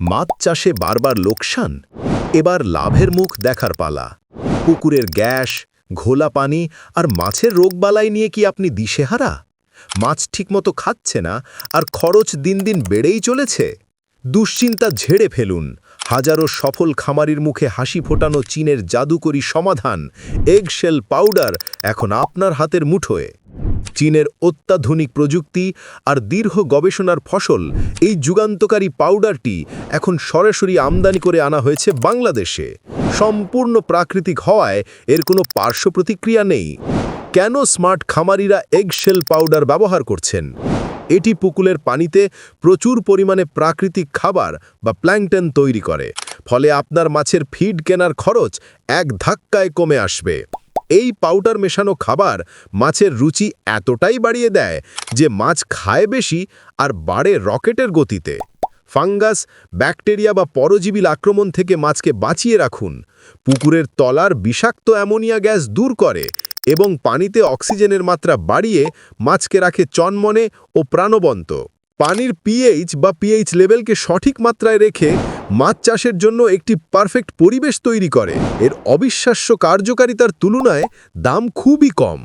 মাছ চাষে বারবার লোকসান? এবার লাভের মুখ দেখার পালা। পুকুরের গ্যাস, ঘোলা পানি আর মাছের রোগবালাই নিয়ে কি আপনি দিশেহারা? মাছ ঠিকমতো খাচ্ছে না আর খরচ দিন দিন বেড়েই চলেছে। দুশ্চিন্তা ঝেড়ে ফেলুন। হাজারো সফল খামারির মুখে হাসি ফোটানো চীনের জাদুকরী সমাধান, এগশেল পাউডার এখন আপনার হাতের মুঠোয়। চীনের অত্যাধুনিক প্রযুক্তি আর দীর্ঘ গবেষণার ফসল, এই যুগান্তকারী পাউডারটি এখন সরাসরি আমদানি করে আনা হয়েছে বাংলাদেশে। সম্পূর্ণ প্রাকৃতিক হওয়ায় এর কোনো পার্শ্ব প্রতিক্রিয়া নেই। কেন স্মার্ট খামারিরা এগশেল পাউডার ব্যবহার করছেন? এটি পুকুলের পানিতে প্রচুর পরিমাণে প্রাকৃতিক খাবার বা প্ল্যাংটন তৈরি করে। ফলে আপনার মাছের ফিড কেনার খরচ এক ধাক্কায় কমে আসবে। এই পাউডার মেশানো খাবার মাছের রুচি এতটাই বাড়িয়ে দেয় যে মাছ খায় বেশি আর বাড়ে রকেটের গতিতে। ফাঙ্গাস, ব্যাকটেরিয়া বা পরজীবীর আক্রমণ থেকে মাছকে বাঁচিয়ে রাখুন। পুকুরের তলার বিষাক্ত অ্যামোনিয়া গ্যাস দূর করে এবং পানিতে অক্সিজেনের মাত্রা বাড়িয়ে মাছকে রাখে চনমনে ও প্রাণবন্ত। পানির পিএইচ বা পিএইচ লেভেলকে সঠিক মাত্রায় রেখে মাছ চাষের জন্য একটি পারফেক্ট পরিবেশ তৈরি করে। এর অবিশ্বাস্য কার্যকারিতার তুলনায় দাম খুবই কম।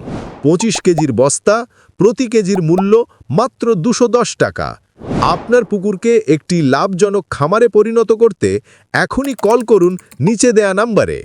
পঁচিশ কেজির বস্তা, প্রতি কেজির মূল্য মাত্র দুশো টাকা। আপনার পুকুরকে একটি লাভজনক খামারে পরিণত করতে এখনই কল করুন নিচে দেয়া নাম্বারে।